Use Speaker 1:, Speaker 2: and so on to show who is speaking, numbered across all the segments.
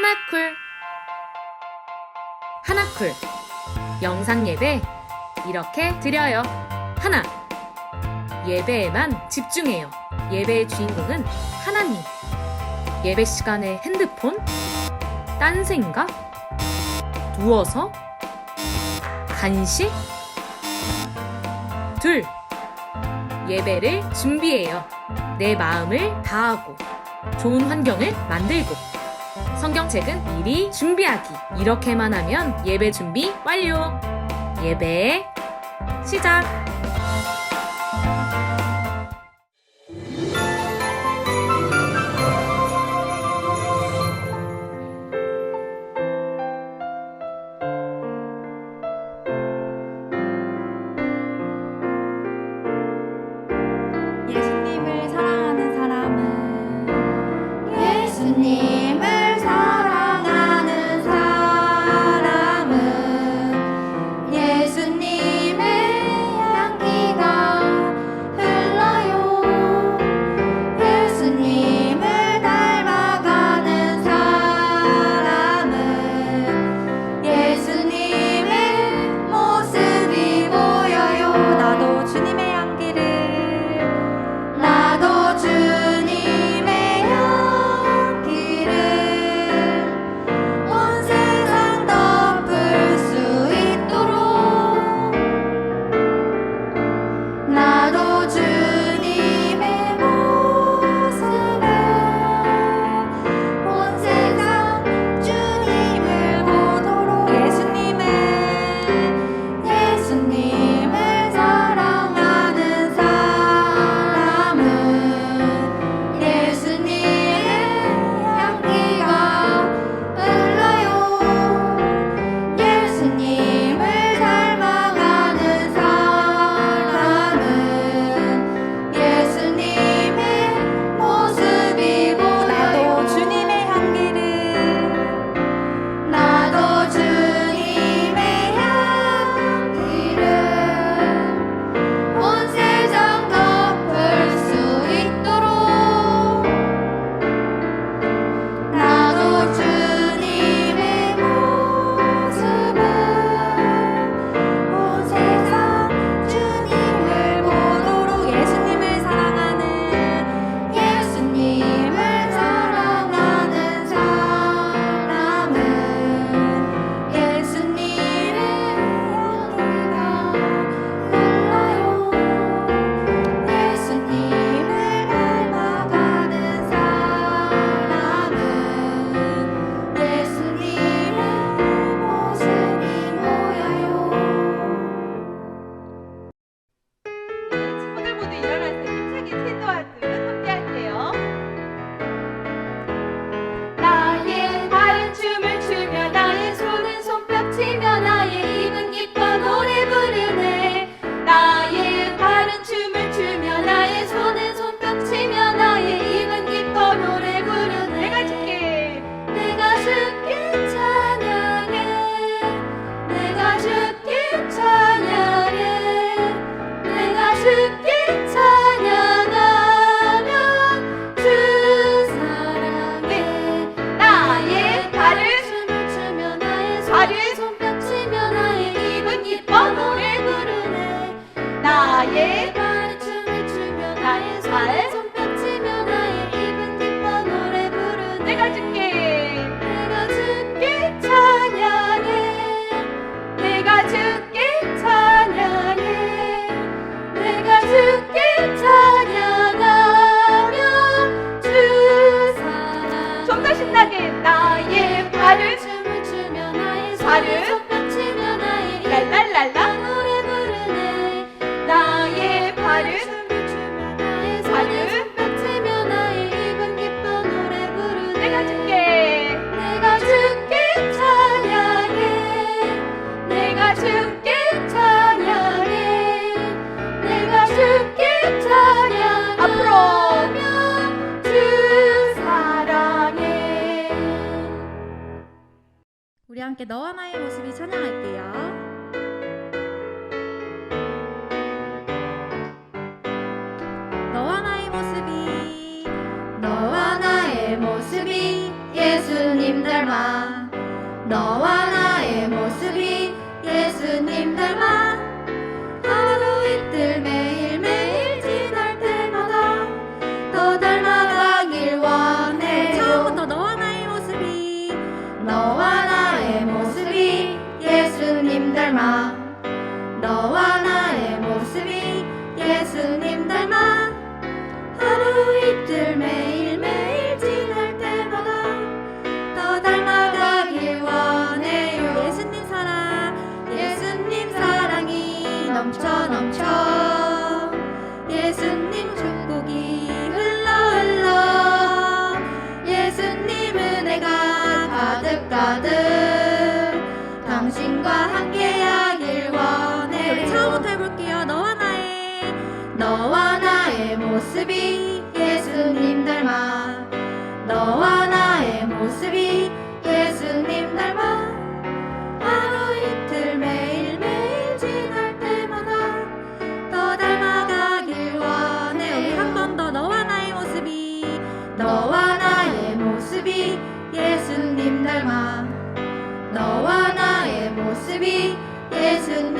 Speaker 1: 하나쿨 하나쿨 영상 예배 이렇게 드려요. 하나 예배에만 집중해요. 예배의 주인공은 하나님. 예배 시간에 핸드폰, 딴 생각, 누워서, 간식. 둘 예배를 준비해요. 내 마음을 다하고 좋은 환경을 만들고. 성경책은 미리 준비하기. 이렇게만 하면 예배 준비 완료. 예배 시작.
Speaker 2: 우리 함께 너와 나의 모습이 찬양할게요. 너와 나의 모습이
Speaker 3: 너와 나의 모습이 예수님
Speaker 1: 닮아 너와 나의 모습이 예수님 닮아
Speaker 2: 모습이
Speaker 1: 예수님 닮아 너와 나의 모습이 예수님 닮아 하루 이틀 매일매일 지날 때마다 더 닮아가길
Speaker 2: 우리
Speaker 1: 원해요.
Speaker 2: 한번 더 너와 나의 모습이.
Speaker 1: 너와 나의 모습이 예수님 닮아 너와 나의 모습이 예수님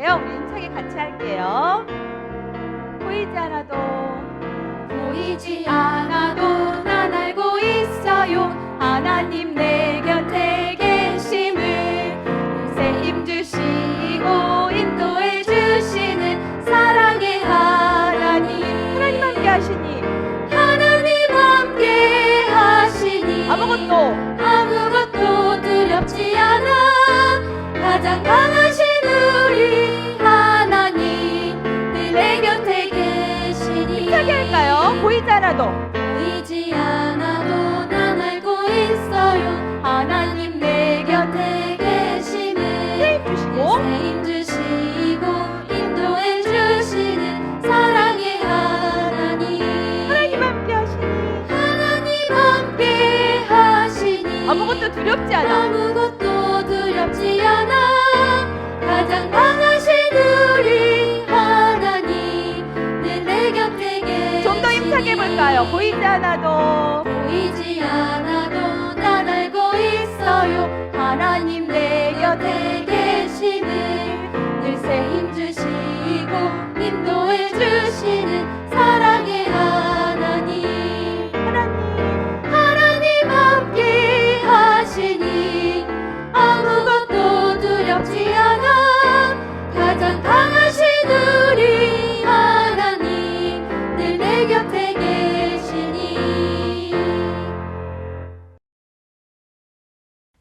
Speaker 4: 텐데요. 우리 힘차게 같이 할게요. 보이지 않아도.
Speaker 1: 보이지 않아도 난 알고 있어요.
Speaker 4: 하나님 내 곁에 계심을 요새 힘주시고 인도해 주시는 사랑의 하나님. 하나님 함께 하시니.
Speaker 1: 하나님 함께 하시니.
Speaker 4: 아무것도.
Speaker 1: 아무것도 두렵지 않아. 가장 강하
Speaker 4: 않아도.
Speaker 1: 보이지 않아도 난 알고 있어요. 하나님 해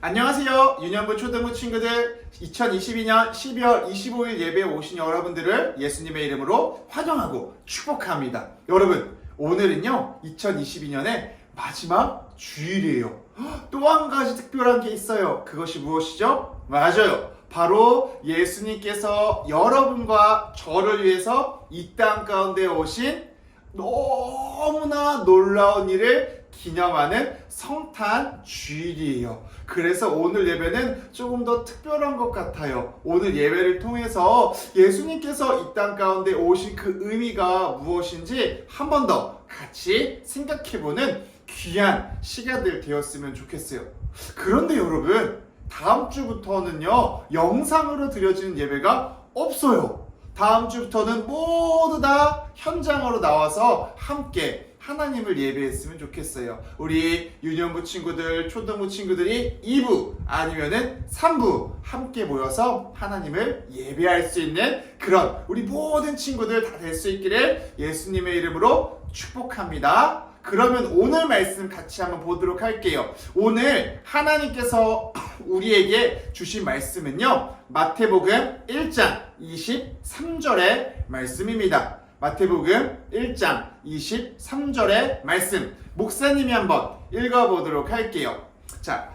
Speaker 5: 안녕하세요. 유년부 초등부 친구들 2022년 12월 25일 예배에 오신 여러분들을 예수님의 이름으로 환영하고 축복합니다. 여러분, 오늘은요, 2022년의 마지막 주일이에요. 또 한 가지 특별한 게 있어요. 그것이 무엇이죠? 맞아요. 바로 예수님께서 여러분과 저를 위해서 이 땅 가운데 오신 너무나 놀라운 일을 기념하는 성탄 주일이에요. 그래서 오늘 예배는 조금 더 특별한 것 같아요. 오늘 예배를 통해서 예수님께서 이 땅 가운데 오신 그 의미가 무엇인지 한 번 더 같이 생각해보는 귀한 시간들 되었으면 좋겠어요. 그런데 여러분, 다음 주부터는요, 영상으로 드려지는 예배가 없어요. 다음 주부터는 모두 다 현장으로 나와서 함께 하나님을 예배했으면 좋겠어요. 우리 유년부 친구들, 초등부 친구들이 2부 아니면은 3부 함께 모여서 하나님을 예배할 수 있는 그런 우리 모든 친구들 다 될 수 있기를 예수님의 이름으로 축복합니다. 그러면 오늘 말씀 같이 한번 보도록 할게요. 오늘 하나님께서 우리에게 주신 말씀은요. 마태복음 1장 23절의 말씀입니다. 마태복음 1장 23절의 말씀. 목사님이 한번 읽어보도록 할게요. 자,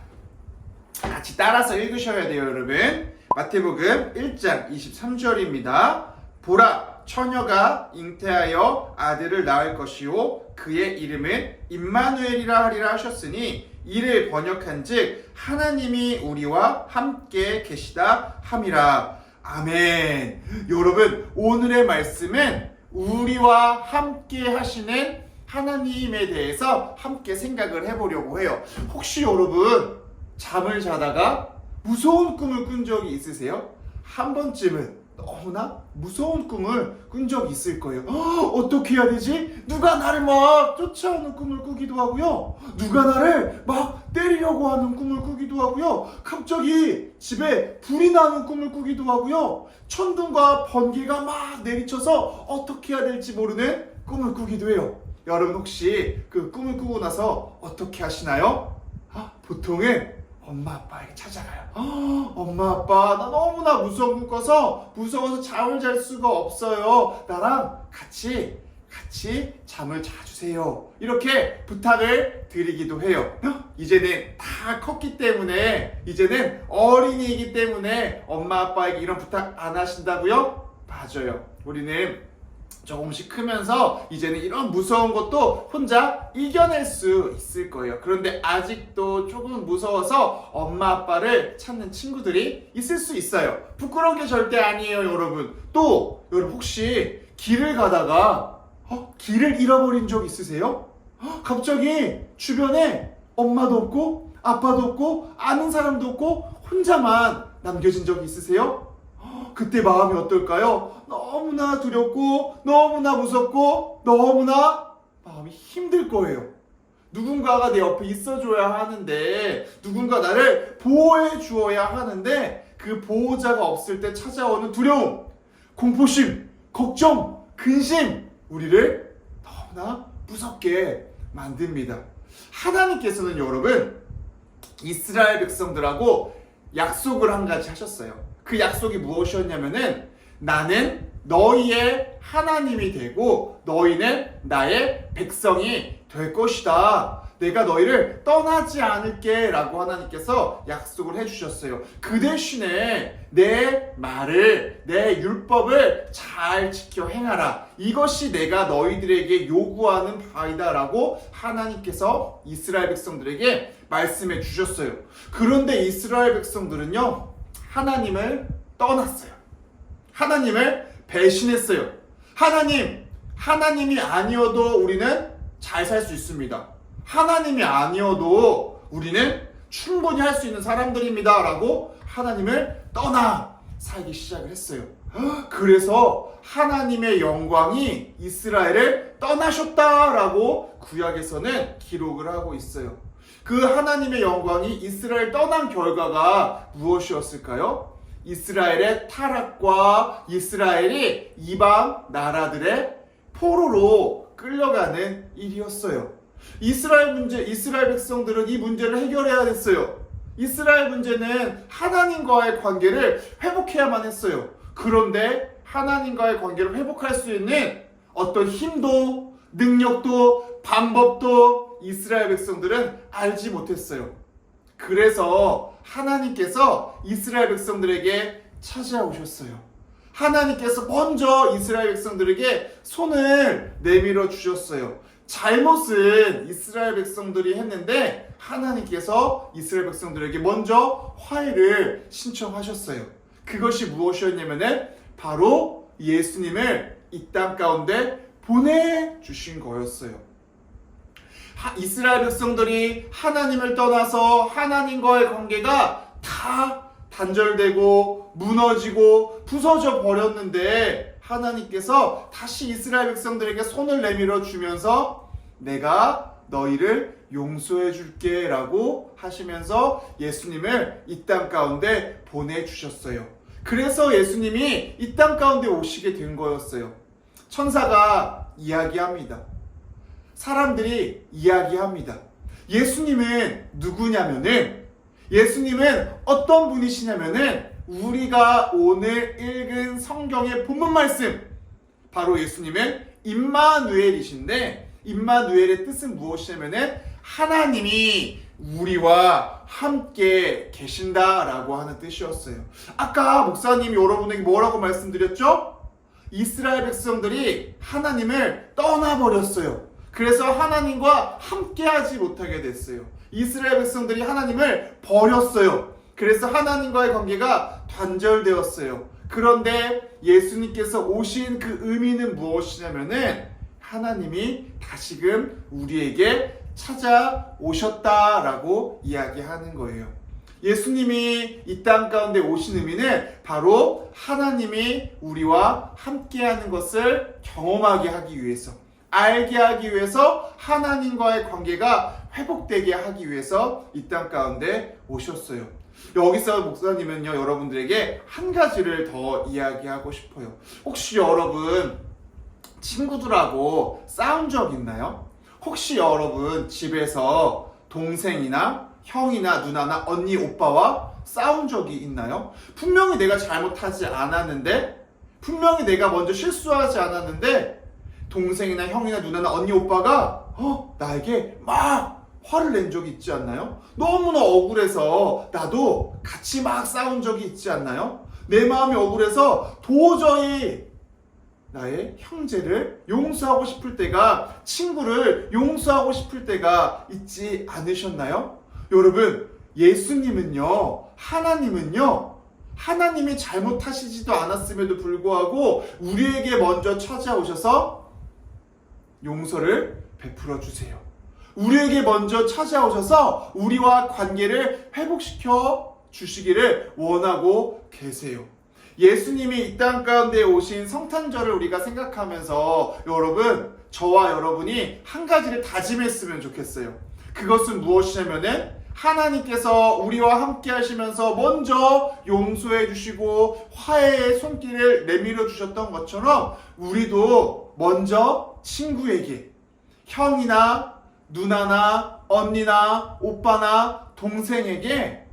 Speaker 5: 같이 따라서 읽으셔야 돼요, 여러분. 마태복음 1장 23절입니다. 보라, 처녀가 잉태하여 아들을 낳을 것이요 그의 이름은 임마누엘이라 하리라 하셨으니 이를 번역한즉 하나님이 우리와 함께 계시다 함이라. 아멘. 여러분, 오늘의 말씀은 우리와 함께 하시는 하나님에 대해서 함께 생각을 해보려고 해요. 혹시 여러분, 잠을 자다가 무서운 꿈을 꾼 적이 있으세요? 한 번쯤은 너무나 무서운 꿈을 꾼 적이 있을 거예요. 어, 어떻게 해야 되지? 누가 나를 막 쫓아오는 꿈을 꾸기도 하고요. 누가 나를 막 때리려고 하는 꿈을 꾸기도 하고요. 갑자기 집에 불이 나는 꿈을 꾸기도 하고요. 천둥과 번개가 막 내리쳐서 어떻게 해야 될지 모르는 꿈을 꾸기도 해요. 여러분 혹시 그 꿈을 꾸고 나서 어떻게 하시나요? 아, 보통은 엄마 아빠에게 찾아가요. 아, 엄마 아빠 나 너무나 무서운 꿈 꿔서 무서워서 잠을 잘 수가 없어요. 나랑 같이 같이 잠을 자주세요. 이렇게 부탁을 드리기도 해요. 어? 이제는 다 컸기 때문에 이제는 어린이이기 때문에 엄마 아빠에게 이런 부탁 안 하신다고요? 맞아요. 우리는 조금씩 크면서 이제는 이런 무서운 것도 혼자 이겨낼 수 있을 거예요. 그런데 아직도 조금 무서워서 엄마 아빠를 찾는 친구들이 있을 수 있어요. 부끄러운 게 절대 아니에요, 여러분. 또 여러분 혹시 길을 가다가 어? 길을 잃어버린 적 있으세요? 어? 갑자기 주변에 엄마도 없고 아빠도 없고 아는 사람도 없고 혼자만 남겨진 적 있으세요? 그때 마음이 어떨까요? 너무나 두렵고 너무나 무섭고 너무나 마음이 힘들 거예요. 누군가가 내 옆에 있어줘야 하는데 누군가 나를 보호해 주어야 하는데 그 보호자가 없을 때 찾아오는 두려움, 공포심, 걱정, 근심 우리를 너무나 무섭게 만듭니다. 하나님께서는 여러분 이스라엘 백성들하고 약속을 한 가지 하셨어요. 그 약속이 무엇이었냐면은 나는 너희의 하나님이 되고 너희는 나의 백성이 될 것이다. 내가 너희를 떠나지 않을게 라고 하나님께서 약속을 해주셨어요. 그 대신에 내 말을, 내 율법을 잘 지켜 행하라. 이것이 내가 너희들에게 요구하는 바이다 라고 하나님께서 이스라엘 백성들에게 말씀해 주셨어요. 그런데 이스라엘 백성들은요, 하나님을 떠났어요. 하나님을 배신했어요. 하나님, 하나님이 아니어도 우리는 잘 살 수 있습니다. 하나님이 아니어도 우리는 충분히 할 수 있는 사람들입니다. 라고 하나님을 떠나 살기 시작을 했어요. 그래서 하나님의 영광이 이스라엘을 떠나셨다라고 구약에서는 기록을 하고 있어요. 그 하나님의 영광이 이스라엘 떠난 결과가 무엇이었을까요? 이스라엘의 타락과 이스라엘이 이방 나라들의 포로로 끌려가는 일이었어요. 이스라엘 문제, 이스라엘 백성들은 이 문제를 해결해야 됐어요. 이스라엘 문제는 하나님과의 관계를 회복해야만 했어요. 그런데 하나님과의 관계를 회복할 수 있는 어떤 힘도 능력도 방법도 이스라엘 백성들은 알지 못했어요. 그래서 하나님께서 이스라엘 백성들에게 찾아오셨어요. 하나님께서 먼저 이스라엘 백성들에게 손을 내밀어 주셨어요. 잘못은 이스라엘 백성들이 했는데 하나님께서 이스라엘 백성들에게 먼저 화해를 신청하셨어요. 그것이 무엇이었냐면은 바로 예수님을 이 땅 가운데 보내주신 거였어요. 하- 이스라엘 백성들이 하나님을 떠나서 하나님과의 관계가 다 단절되고 무너지고 부서져 버렸는데 하나님께서 다시 이스라엘 백성들에게 손을 내밀어 주면서 내가 너희를 용서해 줄게 라고 하시면서 예수님을 이 땅 가운데 보내주셨어요. 그래서 예수님이 이 땅 가운데 오시게 된 거였어요. 천사가 이야기합니다. 사람들이 이야기합니다. 예수님은 누구냐면은 예수님은 어떤 분이시냐면은 우리가 오늘 읽은 성경의 본문 말씀 바로 예수님은 임마누엘이신데 임마누엘의 뜻은 무엇이냐면은 하나님이 우리와 함께 계신다라고 하는 뜻이었어요. 아까 목사님이 여러분에게 뭐라고 말씀드렸죠? 이스라엘 백성들이 하나님을 떠나버렸어요. 그래서 하나님과 함께하지 못하게 됐어요. 이스라엘 백성들이 하나님을 버렸어요. 그래서 하나님과의 관계가 단절되었어요. 그런데 예수님께서 오신 그 의미는 무엇이냐면은 하나님이 다시금 우리에게 찾아오셨다라고 이야기하는 거예요. 예수님이 이 땅 가운데 오신 의미는 바로 하나님이 우리와 함께하는 것을 경험하게 하기 위해서, 알게 하기 위해서 하나님과의 관계가 회복되게 하기 위해서 이 땅 가운데 오셨어요. 여기서 목사님은요, 여러분들에게 한 가지를 더 이야기하고 싶어요. 혹시 여러분, 친구들하고 싸운 적 있나요? 혹시 여러분 집에서 동생이나 형이나 누나나 언니 오빠와 싸운 적이 있나요? 분명히 내가 잘못하지 않았는데 분명히 내가 먼저 실수하지 않았는데 동생이나 형이나 누나나 언니 오빠가 어 나에게 막 화를 낸 적이 있지 않나요? 너무나 억울해서 나도 같이 막 싸운 적이 있지 않나요? 내 마음이 억울해서 도저히 나의 형제를 용서하고 싶을 때가 친구를 용서하고 싶을 때가 있지 않으셨나요? 여러분 예수님은요 하나님은요 하나님이 잘못하시지도 않았음에도 불구하고 우리에게 먼저 찾아오셔서 용서를 베풀어 주세요. 우리에게 먼저 찾아오셔서 우리와 관계를 회복시켜 주시기를 원하고 계세요. 예수님이 이 땅 가운데 오신 성탄절을 우리가 생각하면서 여러분, 저와 여러분이 한 가지를 다짐했으면 좋겠어요. 그것은 무엇이냐면은 하나님께서 우리와 함께 하시면서 먼저 용서해 주시고 화해의 손길을 내밀어 주셨던 것처럼 우리도 먼저 친구에게 형이나 누나나 언니나 오빠나 동생에게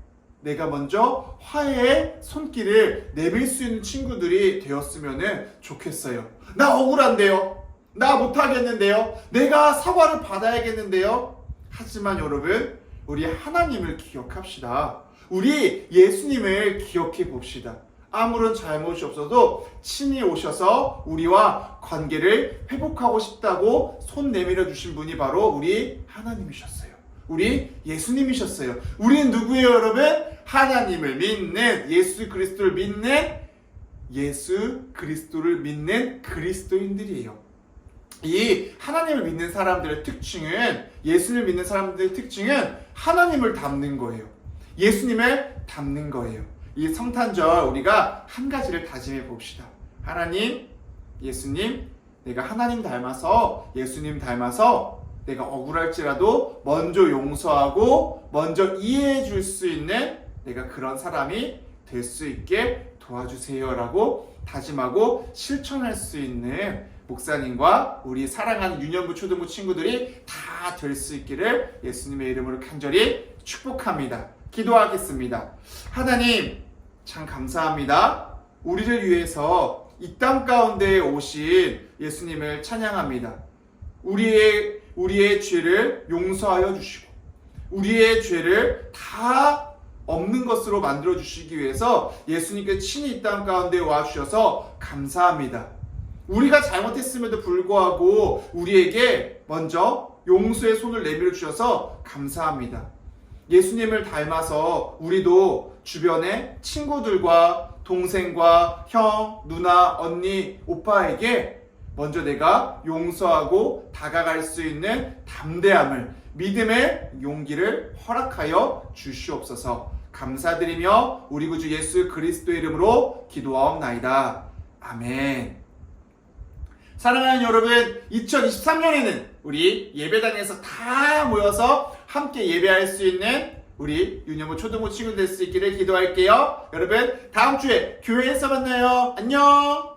Speaker 5: 내가 먼저 화해의 손길을 내밀 수 있는 친구들이 되었으면 좋겠어요. 나 억울한데요. 나 못하겠는데요. 내가 사과를 받아야겠는데요. 하지만 여러분, 우리 하나님을 기억합시다. 우리 예수님을 기억해 봅시다. 아무런 잘못이 없어도 친히 오셔서 우리와 관계를 회복하고 싶다고 손 내밀어 주신 분이 바로 우리 하나님이셨어요. 우리 예수님이셨어요. 우리는 누구예요, 여러분? 하나님을 믿는 예수 그리스도를 믿는 예수 그리스도를 믿는 그리스도인들이에요. 이 하나님을 믿는 사람들의 특징은 예수를 믿는 사람들의 특징은 하나님을 닮는 거예요. 예수님을 닮는 거예요. 이 성탄절 우리가 한 가지를 다짐해 봅시다. 하나님, 예수님, 내가 하나님 닮아서 예수님 닮아서 내가 억울할지라도 먼저 용서하고 먼저 이해해 줄 수 있는 내가 그런 사람이 될 수 있게 도와주세요라고 다짐하고 실천할 수 있는 목사님과 우리 사랑하는 유년부 초등부 친구들이 다 될 수 있기를 예수님의 이름으로 간절히 축복합니다. 기도하겠습니다. 하나님, 참 감사합니다. 우리를 위해서 이 땅 가운데 오신 예수님을 찬양합니다. 우리의, 우리의 죄를 용서하여 주시고, 우리의 죄를 다 없는 것으로 만들어 주시기 위해서 예수님께 친히 이 땅 가운데 와 주셔서 감사합니다. 우리가 잘못했음에도 불구하고 우리에게 먼저 용서의 손을 내밀어 주셔서 감사합니다. 예수님을 닮아서 우리도 주변의 친구들과 동생과 형, 누나, 언니, 오빠에게 먼저 내가 용서하고 다가갈 수 있는 담대함을, 믿음의 용기를 허락하여 주시옵소서 감사드리며 우리 구주 예수 그리스도 이름으로 기도하옵나이다. 아멘. 사랑하는 여러분, 2023년에는 우리 예배당에서 다 모여서 함께 예배할 수 있는 우리 유년부 초등부 친구 될 수 있기를 기도할게요. 여러분, 다음 주에 교회에서 만나요. 안녕!